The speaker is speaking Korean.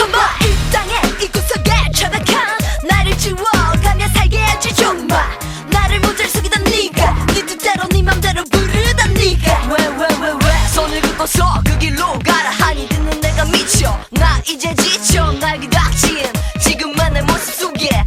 이 땅에 이 구석에 천악한 나를 지워가며 살게 할지 좀봐 나를 모자를 속이던 네가 네 뜻대로 네 맘대로 부르던 네가. 왜 왜 왜 왜? 손을 긋고서 그 길로 가라. 하니 듣는 내가 미쳐. 나 이제 지쳐. 날 기닥친 지금만의 모습 속에.